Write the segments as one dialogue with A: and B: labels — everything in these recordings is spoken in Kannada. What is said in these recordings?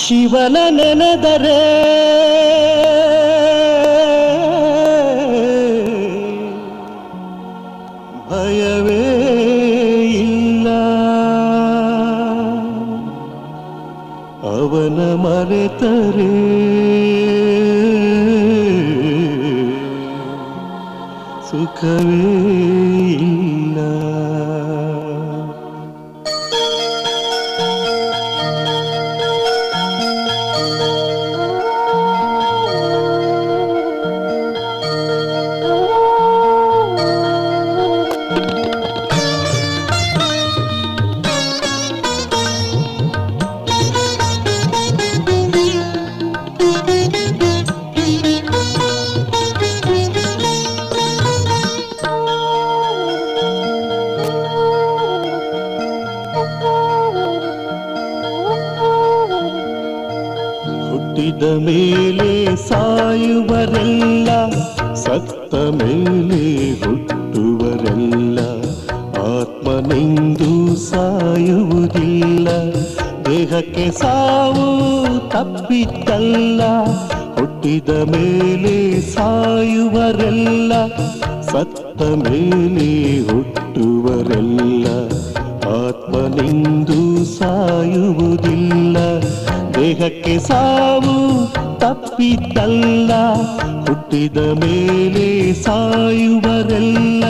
A: ಶಿವನ ನೆನೆದರೆ ಭಯವೇ ಇಲ್ಲ. ಅವನ ಮರೆತರೆ ಸುಖವೇ ಇಲ್ಲ. ಹುಟ್ಟಿದ ಮೇಲೆ ಸಾಯುವರೆಲ್ಲ ಸತ್ತ ಮೇಲೆ ಹುಟ್ಟುವರೆಲ್ಲ ಆತ್ಮನೆಂದು ಸಾಯುವುದಿಲ್ಲ ದೇಹಕ್ಕೆ ಸಾವು ತಪ್ಪಿದ್ದಲ್ಲ ಹುಟ್ಟಿದ ಮೇಲೆ ಸಾಯುವರೆಲ್ಲ ಸತ್ತ ಮೇಲೆ ಹುಟ್ಟುವರೆಲ್ಲ ಆತ್ಮನೆಂದು ಸಾಯುವುದಿಲ್ಲ ದೇಹಕ್ಕೆ ಸಾವು ತಪ್ಪಿದ್ದಲ್ಲ ಹುಟ್ಟಿದ ಮೇಲೆ ಸಾಯುವರೆಲ್ಲ.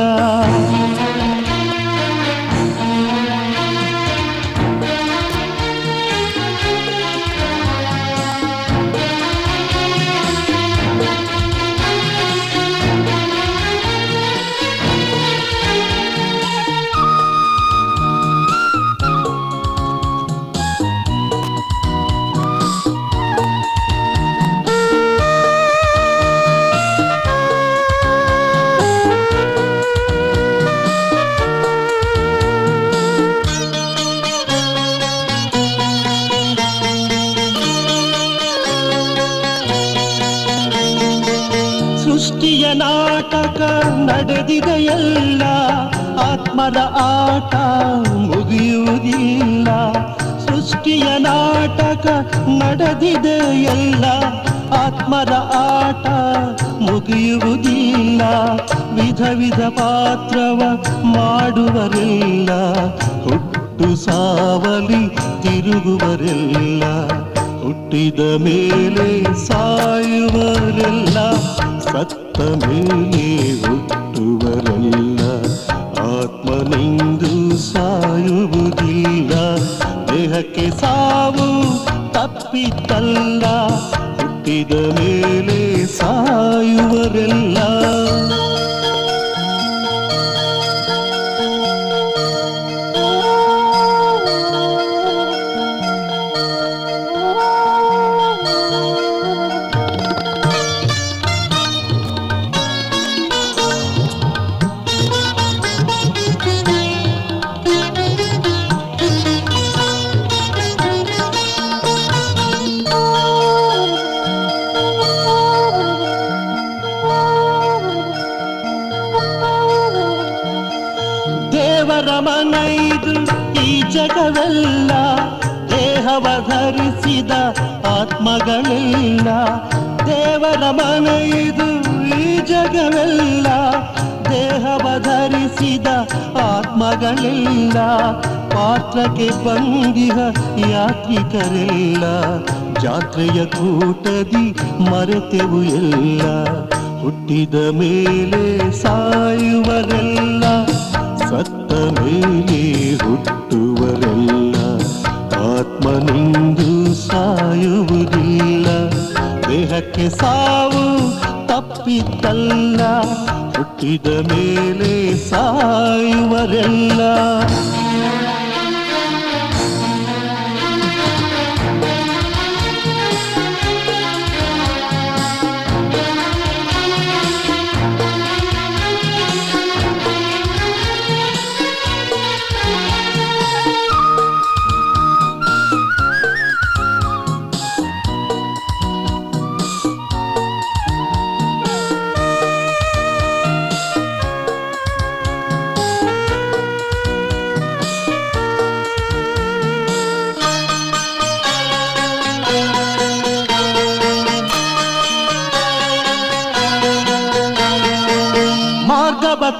A: ನಾಟಕ ನಡೆದಿದೆಯಲ್ಲ ಆತ್ಮದ ಆಟ ಮುಗಿಯುವುದಿಲ್ಲ. ಸೃಷ್ಟಿಯ ನಾಟಕ ನಡೆದಿದೆಯಲ್ಲ ಆತ್ಮದ ಆಟ ಮುಗಿಯುವುದಿಲ್ಲ. ವಿಧ ವಿಧ ಪಾತ್ರವ ಮಾಡುವರಿಲ್ಲ. ಹುಟ್ಟು ಸಾವಲಿ ತಿರುಗುವರಿಲ್ಲ. ಹುಟ್ಟಿದ ಮೇಲೆ ಸಾಯುವರೆಲ್ಲ. ಸತ್ತ ದೇವರ ಮನೈದು ಈ ಜಗವೆಲ್ಲ ದೇಹವ ಧರಿಸಿದ ಆತ್ಮಗಳೆಲ್ಲ. ದೇವರ ಮನೈದು ಈ ಜಗವೆಲ್ಲ ದೇಹವ ಧರಿಸಿದ ಆತ್ಮಗಳೆಲ್ಲ. ಪಾತ್ರಕ್ಕೆ ಬಂದಿಹ ಯಾತ್ರಿಕರೆಲ್ಲ. ಜಾತ್ರೆಯ ಕೂಟದಿ ಮರೆತೆವು ಎಲ್ಲ. ಹುಟ್ಟಿದ ಮೇಲೆ ಸಾಯುವರೆಲ್ಲ ಸತ್ತ ಮೇಲೆ ಹುಟ್ಟುವರೆಲ್ಲ ಆತ್ಮನಿಂದು ಸಾಯುವುದಿಲ್ಲ ದೇಹಕ್ಕೆ ಸಾವು ತಪ್ಪಿದ್ದಲ್ಲ ಹುಟ್ಟಿದ ಮೇಲೆ ಸಾಯುವರೆಲ್ಲ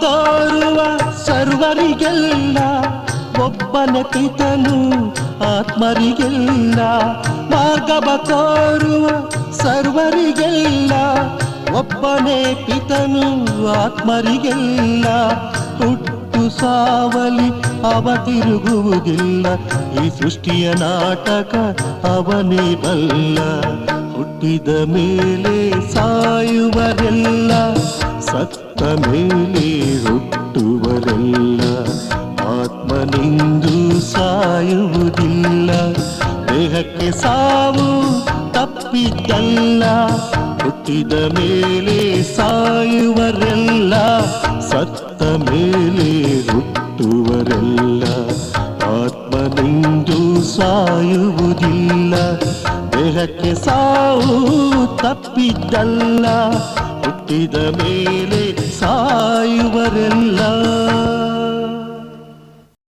A: ತೋರುವ ಸರ್ವರಿಗೆಲ್ಲ ಒಬ್ಬನ ಪಿತನು ಆತ್ಮರಿಗೆಲ್ಲ. ಮಾರ್ಗವ ತೋರುವ ಸರ್ವರಿಗೆಲ್ಲ ಒಬ್ಬನೇ ಪಿತನು ಆತ್ಮರಿಗೆಲ್ಲ. ಹುಟ್ಟು ಸಾವಲಿ ಅವ ತಿರುಗುವುದಿಲ್ಲ, ಈ ಸೃಷ್ಟಿಯ ನಾಟಕ ಅವನೇ ಬಲ್ಲ. ಹುಟ್ಟಿದ ಮೇಲೆ ಸಾಯುವರೆಲ್ಲ ಸತ್ತ ಮೇಲೆ ಹುಟ್ಟುವರೆಲ್ಲ ಆತ್ಮನಿಂದು ಸಾಯುವುದಿಲ್ಲ. ದೇಹಕ್ಕೆ ಸಾವು ತಪ್ಪಿದ್ದಲ್ಲ. ಹುಟ್ಟಿದ ಮೇಲೆ ಸಾಯುವರೆಲ್ಲ ಸತ್ತ ಮೇಲೆ ಹುಟ್ಟುವರೆಲ್ಲ ಆತ್ಮನಿಂದು ಸಾಯುವುದಿಲ್ಲ. ದೇಹಕ್ಕೆ ಸಾವು ತಪ್ಪಿದ್ದಲ್ಲ. ಹುಟ್ಟಿದ ಮೇಲೆ ಸಾಯುವರೆಲ್ಲ